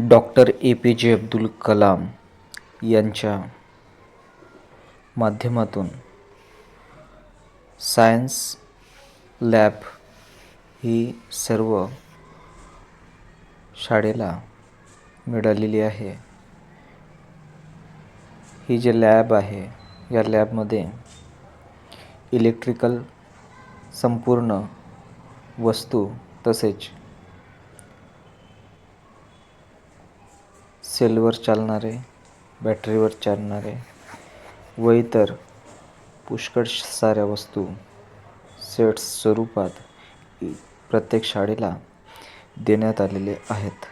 Doctor A P जे अब्दुल कलाम यांच्या माध्यमातून सायन्स लॅब ही सर्व शाळेला मिळालेली आहे. ही जी लॅब आहे या लॅबमध्ये इलेक्ट्रिकल संपूर्ण वस्तू तसेच सेलवर चालणारे बॅटरीवर चालणारे व इतर पुष्कळ साऱ्या वस्तू सेट्स स्वरूपात प्रत्येक शाळेला देण्यात आलेले आहेत.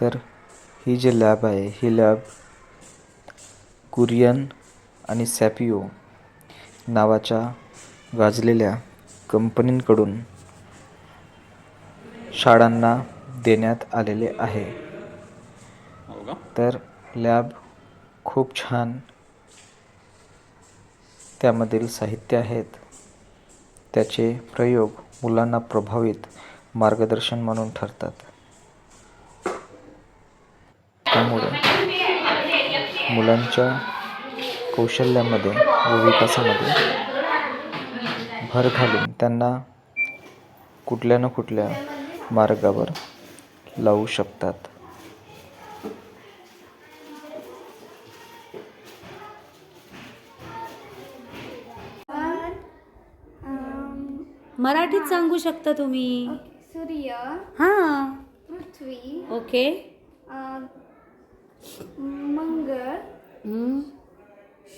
तर ही जी लॅब आहे ही लॅब कुरियन आणि सॅपिओ नावाच्या गाजलेल्या कंपनींकडून शाळांना देण्यात आलेले आहे. तर लॅब खूप छान त्यामधील साहित्य आहेत. त्याचे प्रयोग मुलांना प्रभावित मार्गदर्शन म्हणून ठरतात. त्यामुळे मुलांच्या कौशल्यामध्ये व विकासामध्ये भर घालून त्यांना कुठल्या ना कुठल्या मार्गावर लावू शकतात. मराठीत सांगू शकता तुम्ही? सूर्य हां. पृथ्वी ओके. मंगळ.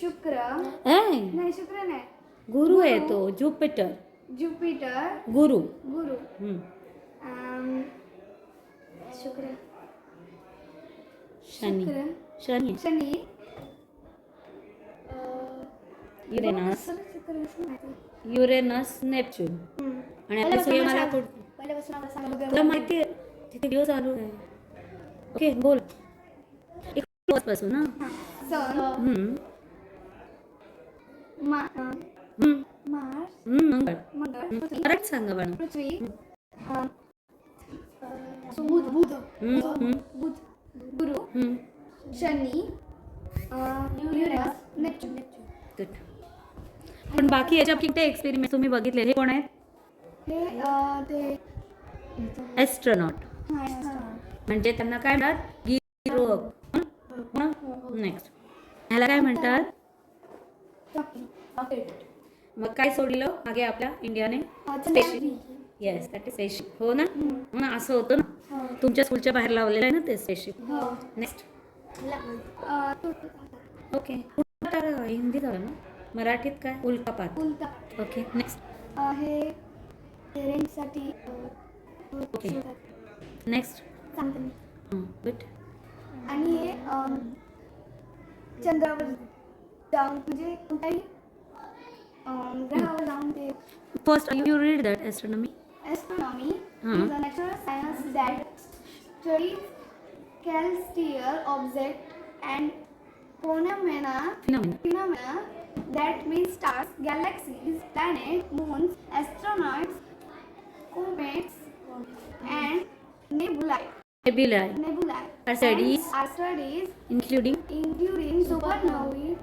शुक्र नाही शुक्र नाही. गुरु आहे तो ज्युपिटर. ज्युपिटर. गुरु. गुरु. शुक्र. शनी. शनी. शनी. युरेनस. Uranus Neptune. आणि आता सूर्य मला कुठ तुला माहिती आहे तिथे दिवस चालू आहे. ओके बोल. एक पासून ना सन हम्म. मा अ, हम्म. मार्स हम्म, मंगळ. मंगळ पृथ्वी करेक्ट सांगा मॅडम पृथ्वी अ, अ, बुध बुध. हम्म, हम्म, बुध. गुरु हम्म. शनी अ, युरेनस नेपच्यून. Good. पण बाकी याच्या किती एक्सपेरिमेंट तुम्ही बघितले. हे कोण आहेत? हे ते ॲस्ट्रॉनॉट. म्हणजे त्यांना काय म्हणतात? गिरोक नेक्स्ट ह्याला काय म्हणतात? मग काय सोडलं? मागे आपल्या इंडियाने? चंद्रयान येस दॅट इज हो ना? हो ना असं होतं ना? हो. तुमच्या स्कूलच्या बाहेर लावलेलं आहे ना ते हो. नेक्स्ट ओके हिंदी झालं ना? मराठीत काय? उल्कापात. उलटा ओके नेक्स्ट हे अ, ओके. नेक्स्ट सांगते मी गुड आणि हे चंद्रावर जाऊन म्हणजे कोणत्याही ग्रहावर जाऊन ते first you read that astronomy a natural science that studies celestial objects and phenomena Phenomena. phenomena that means stars, galaxies, planets, moons, astronauts, comets, and nebulae. nebulae Nebulae. Are studies. Are studies including including supernovae,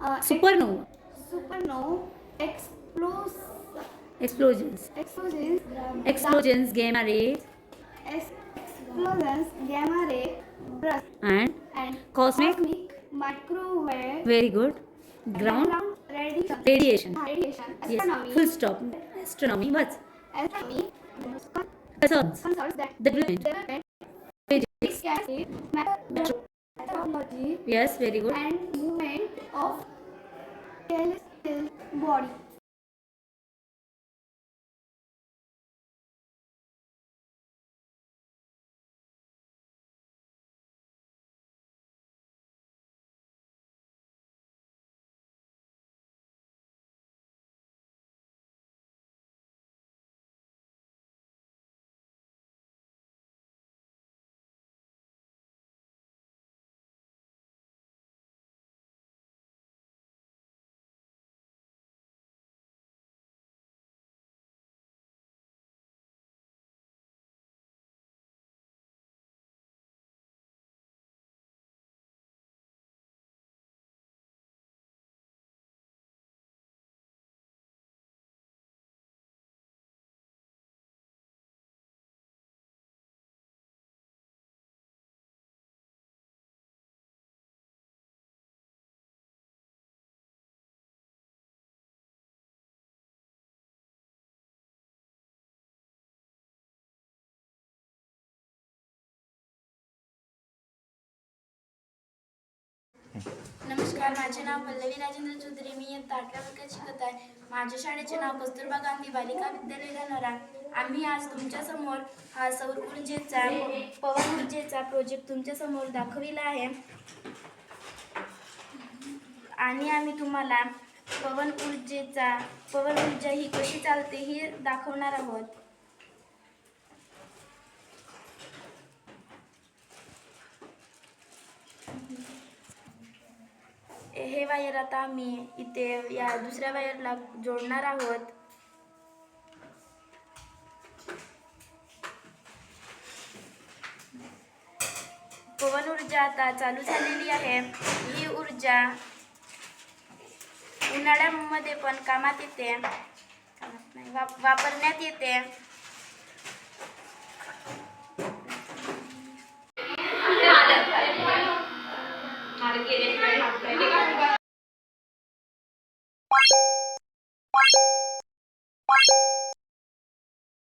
uh, supernova supernova, explos, explosions explosions, explosions gamma rays explosions, gamma ray, bursts, and and Cosmic? microwave, very good ground radiation, radiation radiation, yes astronomy, full stop. Astronomy what's astronomy, concerns. Concerns that development development, physics yes very good. And movement of celestial body. नमस्कार माझे नाव पल्लवी राजेंद्र चौधरी. मी इयत्ता आठव्या वर्गात शिकत आहे. माझ्या शाळेचे नाव कस्तुरबा गांधी बालिका विद्यालय धानोरा आम्ही आज तुमच्यासमोर हा सौर ऊर्जेचा पवन ऊर्जेचा प्रोजेक्ट तुमच्यासमोर दाखविला आहे. आणि आम्ही तुम्हाला पवन ऊर्जेचा पवन ऊर्जा ही कशी चालते ही दाखवणार आहोत. हे वायर आता आम्ही इथे या दुसऱ्या वायरला जोडणार आहोत. पवन ऊर्जा आता चालू झालेली आहे. ही ऊर्जा उन्हाळ्यामध्ये पण कामात येते. वापरण्यात येते.